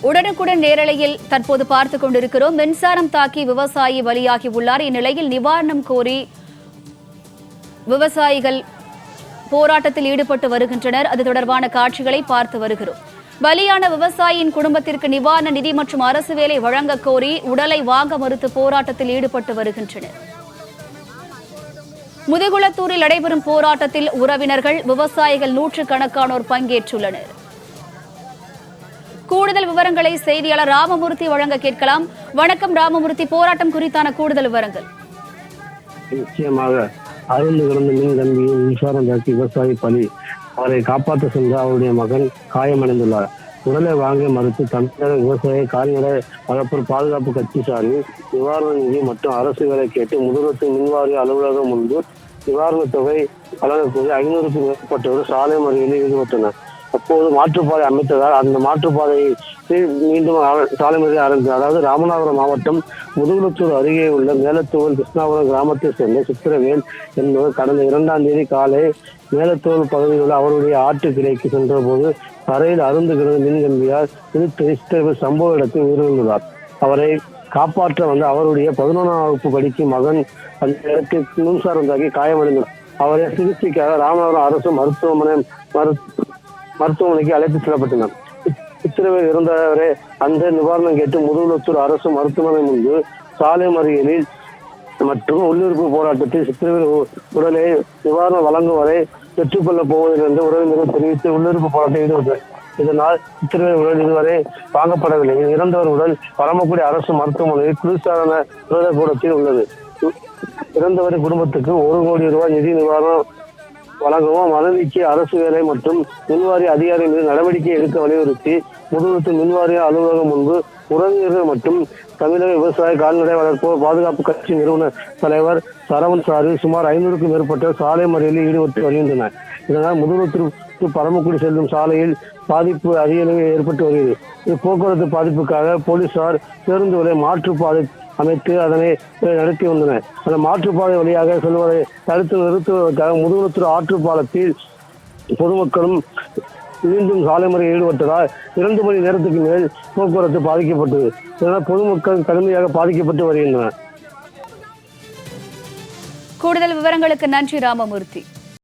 உடனுக்குடன் நேரலையில் தற்போது பார்த்துக் கொண்டிருக்கிறோம். மின்சாரம் தாக்கி விவசாயி பலியாகி உள்ளார். இந்நிலையில் நிவாரணம் கோரி விவசாயிகள் போராட்டத்தில் ஈடுபட்டு வருகின்றனர். அது தொடர்பான காட்சிகளை பார்த்து வருகிறோம். பலியான விவசாயியின் குடும்பத்திற்கு நிவாரண நிதி மற்றும் அரசு வேலை வழங்க கோரி உடலை வாங்க மறுத்து போராட்டத்தில் ஈடுபட்டு வருகின்றனர். முதுகுளத்தூரில் நடைபெறும் போராட்டத்தில் உறவினர்கள் விவசாயிகள் நூற்றுக்கணக்கானோர் பங்கேற்றுள்ளனர். கூடுதல் விவரங்களை செய்தியாளர் ராமமூர்த்தி வழங்க கேட்கலாம். வணக்கம் ராமமூர்த்தி போராட்டம் குறித்தான கூடுதல் விவரங்கள். நிச்சயமாக அருந்து கிடந்த மின் கம்பியில் மின்சாரம் தாக்கி விவசாயி பலி. அவரை காப்பாற்ற சென்ற அவருடைய மகன் காயமடைந்துள்ளார். உடலை வாங்க மறுத்து தமிழக விவசாய கால்நடை வளர்ப்பு பாதுகாப்பு கட்சி சார்பில் நிவாரண நிதி மற்றும் அரசு வேலை கேட்டு முதலமைச்சர் மின்வாரிய அலுவலகம் முன்பு நிவாரணத் தொகை வழங்கக்கூடிய ஐநூறுக்கும் மேற்பட்டவர் சாலை மறியலில் ஈடுபட்டனர். அப்போது மாற்றுப்பாதை அமைத்ததால் அந்த மாற்றுப்பாதையை மீண்டும் சாலை மறியல் ஆரம்பித்தது அதாவது ராமநாதபுரம் மாவட்டம் முதுகுளத்தூர் அருகே உள்ள மேலத்தூவல் கிருஷ்ணாபுரம் கிராமத்தை சேர்ந்த சித்திரவேல் என்பவர் கடந்த இரண்டாம் தேதி காலை மேலத்தூவல் பகுதியில் உள்ள அவருடைய ஆட்டு கிளைக்கு சென்றபோது தரையில் அருந்து கிடந்த மின்கம்பியால் இழுத்து சித்திரவேல் சம்பவ இடத்தில் உயிரிழந்துள்ளார். அவரை காப்பாற்ற வந்த அவருடைய பதினொன்றாம் வகுப்பு படிக்கும் மகன் அந்த இடத்தில் மின்சாரம் தாக்கி காயமடைந்தார். அவரை சிகிச்சைக்காக ராமநாதபுரம் அரசு மருத்துவமனை மருத்துவ மருத்துவமனைக்கு அழைத்து செல்லப்பட்டனர். சித்திரவேல் இருந்தவரே அந்த நிவாரணம் கேட்டு முதுகுளத்தூர் அரசு மருத்துவமனை முன்பு சாலை மறியலில் மற்றும் உள்ளிருப்பு போராட்டத்தில் சித்திரவேல் உடலை நிவாரணம் வழங்கும் வரை பெற்றுக்கொள்ளப் போவதில் இருந்து உறவினர்கள் தெரிவித்து உள்ளிருப்பு போராட்டம் ஈடுபட்டனர். இதனால் சித்திரவேல் உடல் இதுவரை வாங்கப்படவில்லை இறந்தவர் உடல் பரமக்குடி அரசு மருத்துவமனையில் குளிர்சாதன விரோத கூடத்தில் உள்ளது. இறந்தவரின் குடும்பத்துக்கு ஒரு கோடி ரூபாய் நிதி நிவாரணம் வழங்கவும் மனைவிக்கு அரசு வேலை மற்றும் மின்வாரிய அதிகாரி மீது நடவடிக்கை எடுக்க வலியுறுத்தி முதலமைச்சர் மின்வாரிய அலுவலகம் முன்பு உறவினர்கள் மற்றும் தமிழக விவசாய கால்நடை வளர்ப்போர் பாதுகாப்பு கட்சி நிறுவன தலைவர் சரவண் சாரி சுமார் ஐநூறுக்கும் மேற்பட்ட சாலை மறியலில் ஈடுபட்டு வருகின்றனர். இதனால் முதுகுளத்திற்கு பரமக்குடி செல்லும் சாலையில் பாதிப்பு அதிக அளவில் ஏற்பட்டு வருகிறது. இது போக்குவரத்து பாதிப்புக்காக போலீசார் பேருந்துகளை மாற்றுப்பாதை அமைத்து அதனை நடத்தி வந்தனர் அந்த மாற்றுப்பாதை வழியாக செல்வதை தடுத்து நிறுத்துவதற்காக முதுகுளத்தூர் ஆற்றுப்பாலத்தில் பொதுமக்களும் மீண்டும் சாலை முறையில் ஈடுபட்டதால் இரண்டு மணி நேரத்துக்கு மேல் போக்குவரத்து பாதிக்கப்பட்டது. இதனால் பொதுமக்கள் கடுமையாக பாதிக்கப்பட்டு வருகின்றனர். கூடுதல் விவரங்களுக்கு நன்றி ராமமூர்த்தி.